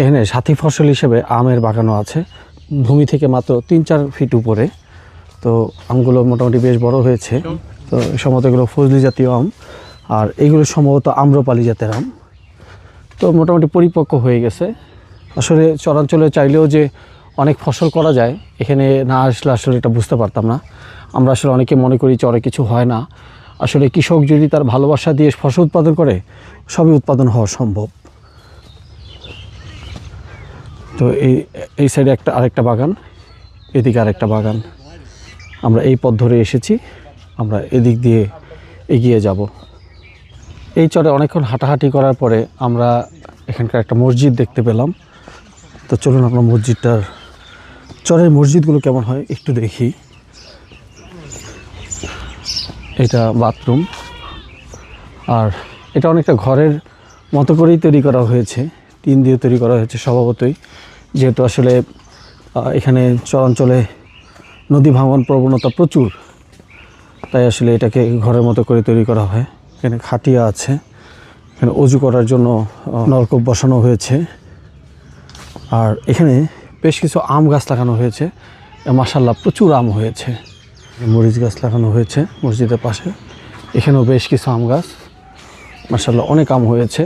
এখানে সাথী ফসল হিসেবে আমের বাগানও আছে। ভূমি থেকে মাত্র তিন, চার ফিট উপরে। তো আমগুলো মোটামুটি বেশ বড় হয়েছে। তো সম্ভবত এগুলো ফজলি জাতীয় আম। আর এগুলো সম্ভবত আম্রপালি জাতের আম। তো মোটামুটি পরিপক্ক হয়ে গেছে। আসলে চরাঞ্চলে চাইলেও যে অনেক ফসল করা যায়, এখানে না আসলে আসলে এটা বুঝতে পারতাম না। আমরা আসলে অনেকে মনে করি চরে কিছু হয় না। আসলে কৃষক যদি তার ভালোবাসা দিয়ে ফসল উৎপাদন করে, সবই উৎপাদন হওয়া সম্ভব। তো এই এই সাইডে একটা, আরেকটা বাগান, এদিকে আরেকটা বাগান। আমরা এই পথ ধরে এসেছি, আমরা এদিক দিয়ে এগিয়ে যাব। এই চরে অনেকক্ষণ হাঁটাহাঁটি করার পরে আমরা এখানকার একটা মসজিদ দেখতে পেলাম। তো চলুন আমরা মসজিদটার, চরের মসজিদগুলো কেমন হয় একটু দেখি। এটা বাথরুম। আর এটা অনেকটা ঘরের মতো করেই তৈরি করা হয়েছে। টিন দিয়ে তৈরি করা হয়েছে স্বভাবতই। যেহেতু আসলে এখানে চরাঞ্চলে নদী ভাঙন প্রবণতা প্রচুর, তাই আসলে এটাকে ঘরের মতো করে তৈরি করা হয়। এখানে খাটিয়া আছে, এখানে অজু করার জন্য নলকূপ বসানো হয়েছে। আর এখানে বেশ কিছু আম গাছ লাগানো হয়েছে। মাসাল্লাহ প্রচুর আম হয়েছে। মরিচ গাছ লাগানো হয়েছে মসজিদের পাশে। এখানেও বেশ কিছু আম গাছ মাসাল্লাহ অনেক আম হয়েছে।